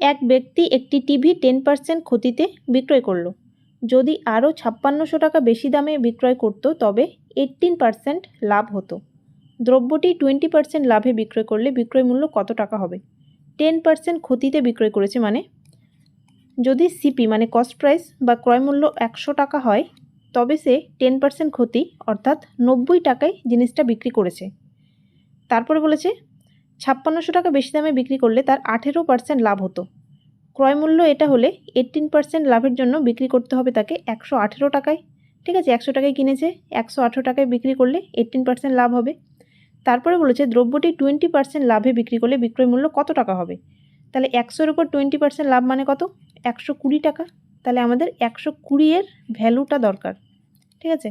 এক ব্যক্তি একটি টিভি টেন পার্সেন্ট ক্ষতিতে বিক্রয় করল। যদি আরও ছাপ্পান্নশো টাকা বেশি দামে বিক্রয় করত, তবে এইটিন পার্সেন্ট লাভ হতো। দ্রব্যটি টোয়েন্টি পার্সেন্ট লাভে বিক্রয় করলে বিক্রয় মূল্য কত টাকা হবে? টেন পার্সেন্ট ক্ষতিতে বিক্রয় করেছে মানে? যদি সিপি মানে কস্ট প্রাইস বা ক্রয় মূল্য একশো টাকা হয়, তবে সে টেন পার্সেন্ট ক্ষতি, অর্থাৎ নব্বই টাকায় জিনিসটা বিক্রি করেছে। তারপরে বলেছে ছাপ্পান্নশো টাকা বেশি দামে বিক্রি করলে তার আঠেরো পার্সেন্ট লাভ হতো। ক্রয় মূল্য এটা হলে এইটিন পার্সেন্ট লাভের জন্য বিক্রি করতে হবে তাকে একশো আঠেরো টাকায়। ঠিক আছে, একশো টাকায় কিনেছে, একশো আঠেরো টাকায় বিক্রি করলে এইটিন পার্সেন্ট লাভ হবে। তারপরে বলেছে দ্রব্যটি টোয়েন্টি পার্সেন্ট লাভে বিক্রি করলে বিক্রয় মূল্য কত টাকা হবে? তাহলে একশোর উপর টোয়েন্টি পার্সেন্ট লাভ মানে কত? একশো কুড়ি টাকা। তাহলে আমাদের একশো কুড়ি এর ভ্যালুটা দরকার। ঠিক আছে?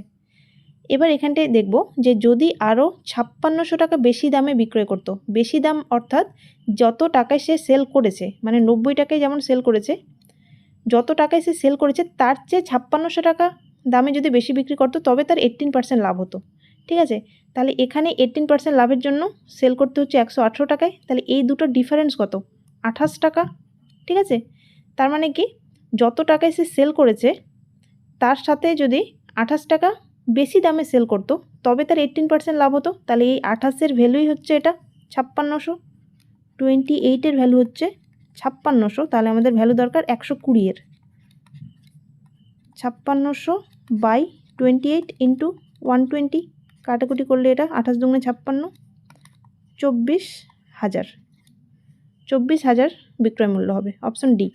এবার এখানটায় দেখব যে যদি আরও ছাপ্পান্নশো টাকা বেশি দামে বিক্রয় করতো, বেশি দাম অর্থাৎ যত টাকায় সে সেল করেছে মানে নব্বই টাকায় যেমন সেল করেছে, যত টাকায় সে সেল করেছে, তার চেয়ে ছাপ্পান্নশো টাকা দামে যদি বেশি বিক্রি করতো, তবে তার এইটিন পার্সেন্ট লাভ হতো। ঠিক আছে? তাহলে এখানে এইটিন পার্সেন্ট লাভের জন্য সেল করতে হচ্ছে একশো আঠেরো টাকায়, তাহলে এই দুটোর ডিফারেন্স কত? আঠাশ টাকা। ঠিক আছে? তার মানে কি? যত টাকায় সে সেল করেছে, তার সাথে যদি আঠাশ টাকা বেশি দামে সেল করতো, তবে তার এইটিন পার্সেন্ট লাভ হতো। তাহলে এই আঠাশের ভ্যালুই হচ্ছে এটা, ছাপ্পান্নশো। টোয়েন্টি এইটের ভ্যালু হচ্ছে ছাপ্পান্নশো, তাহলে আমাদের ভ্যালু দরকার একশো কুড়িয়ের ছাপ্পান্নশো by twenty eight into one twenty কাটাকুটি করলে এটা আঠাশ দুগুণে ছাপ্পান্ন, চব্বিশ হাজার। চব্বিশ হাজার বিক্রয় মূল্য হবে অপশন ডি